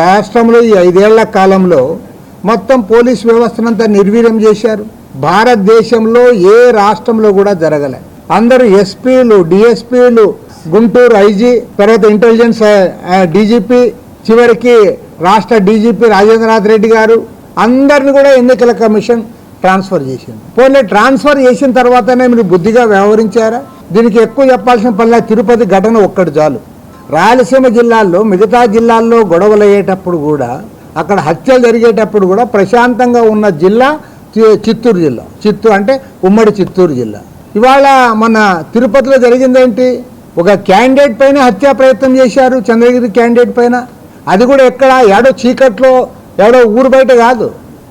రాష్ట్రంలో ఈ ఐదేళ్ళ కాలంలో మొత్తం పోలీస్ వ్యవస్థనంతా నిర్వీర్యం చేశారు. భారతదేశంలో ఏ రాష్ట్రంలో కూడా జరగలే. అందరూ ఎస్పీలు డిఎస్పీలు గుంటూరు ఐజీ తర్వాత ఇంటెలిజెన్స్ డీజీపీ చివరికి రాష్ట్ర డీజీపీ రాజేంద్రనాథ్ రెడ్డి గారు అందరిని కూడా ఎన్నికల కమిషన్ ట్రాన్స్ఫర్ చేసింది. పోనీ ట్రాన్స్ఫర్ చేసిన తర్వాతనే మీరు బుద్ధిగా వ్యవహరించారా? దీనికి ఎక్కువ చెప్పాల్సిన పనిలా తిరుపతి ఘటన ఒక్కటి చాలు. రాయలసీమ జిల్లాల్లో మిగతా జిల్లాల్లో గొడవలు అయ్యేటప్పుడు కూడా అక్కడ హత్యలు జరిగేటప్పుడు కూడా ప్రశాంతంగా ఉన్న జిల్లా చి- చిత్తూరు జిల్లా. చిత్తూరు అంటే ఉమ్మడి చిత్తూరు జిల్లా. ఇవాళ మన తిరుపతిలో జరిగిందేంటి? ఒక క్యాండిడేట్ పైన హత్యా ప్రయత్నం చేశారు చంద్రగిరి క్యాండిడేట్ పైన. అది కూడా ఎక్కడ? ఏడో చీకట్లో ఏడో ఊరు బయట కాదు.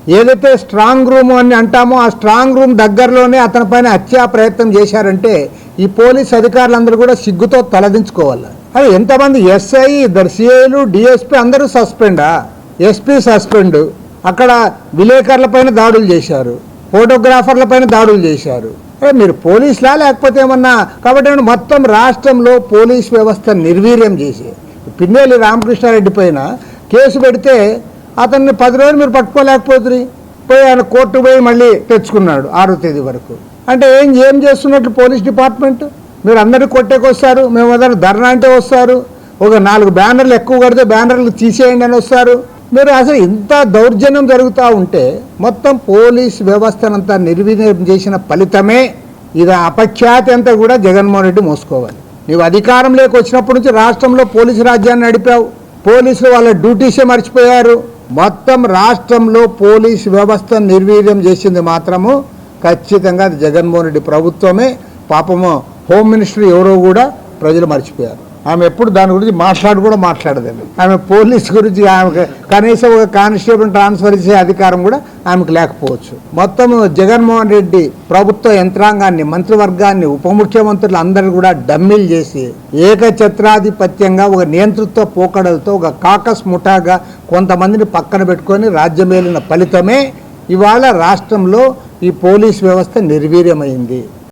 ఏదైతే స్ట్రాంగ్ రూమ్ అని అంటామో ఆ స్ట్రాంగ్ రూమ్ దగ్గరలోనే అతని పైన హత్యా ప్రయత్నం చేశారంటే ఈ పోలీస్ అధికారులందరూ కూడా సిగ్గుతో తలదించుకోవాలి. అదే ఎంతమంది ఎస్ఐ ఇద్దరు సిఐలు డిఎస్పీ అందరూ సస్పెండా ఎస్పీ సస్పెండ్. అక్కడ విలేకరులపైన దాడులు చేశారు. ఫోటోగ్రాఫర్ల పైన దాడులు చేశారు. అరే మీరు పోలీసులా? లేకపోతే ఏమన్నా? కాబట్టి మొత్తం రాష్ట్రంలో పోలీస్ వ్యవస్థ నిర్వీర్యం చేసి. పిన్నేలి రామకృష్ణారెడ్డి పైన కేసు పెడితే అతన్ని పది రోజులు మీరు పట్టుకోలేకపోతుంది పోయి ఆయన కోర్టు పోయి మళ్ళీ తెచ్చుకున్నాడు ఆరో తేదీ వరకు. అంటే ఏం ఏం చేస్తున్నట్లు పోలీస్ డిపార్ట్మెంట్? మీరు అందరూ కొట్టేకొస్తారు మేము ఏదైనా ధర్నా అంటే వస్తారు ఒక నాలుగు బ్యానర్లు ఎక్కువ కడితే బ్యానర్లు తీసేయండి అని వస్తారు. మీరు అసలు ఇంత దౌర్జన్యం జరుగుతూ ఉంటే మొత్తం పోలీస్ వ్యవస్థనంతా నిర్వీర్యం చేసిన ఫలితమే ఇది అపఖ్యాతి అంతా కూడా జగన్మోహన్ రెడ్డి మోసుకోవాలి. నువ్వు అధికారంలోకి వచ్చినప్పటి నుంచి రాష్ట్రంలో పోలీసు రాజ్యాన్ని నడిపావు. పోలీసులు వాళ్ళ డ్యూటీసే మర్చిపోయారు. మొత్తం రాష్ట్రంలో పోలీస్ వ్యవస్థ నిర్వీర్యం చేసింది మాత్రము ఖచ్చితంగా అది జగన్మోహన్ రెడ్డి ప్రభుత్వమే. పాపము హోమ్ మినిస్టర్ ఎవరో కూడా ప్రజలు మర్చిపోయారు. ఆమె ఎప్పుడు దాని గురించి మాట్లాడు కూడా మాట్లాడదండి ఆమె పోలీస్ గురించి ఆమెకు కనీసం ఒక కానిస్టేబుల్ ట్రాన్స్ఫర్ చేసే అధికారం కూడా ఆమెకు లేకపోవచ్చు. మొత్తం జగన్మోహన్ రెడ్డి ప్రభుత్వ యంత్రాంగాన్ని మంత్రివర్గాన్ని ఉప ముఖ్యమంత్రులు అందరిని కూడా డమ్మిల్ చేసి ఏకఛత్రాధిపత్యంగా ఒక నియంతృత్వ పోకడలతో ఒక కాకస్ ముఠాగా కొంతమందిని పక్కన పెట్టుకొని రాజ్యమేలిన ఫలితమే ఇవాళ రాష్ట్రంలో ఈ పోలీస్ వ్యవస్థ నిర్వీర్యమైంది.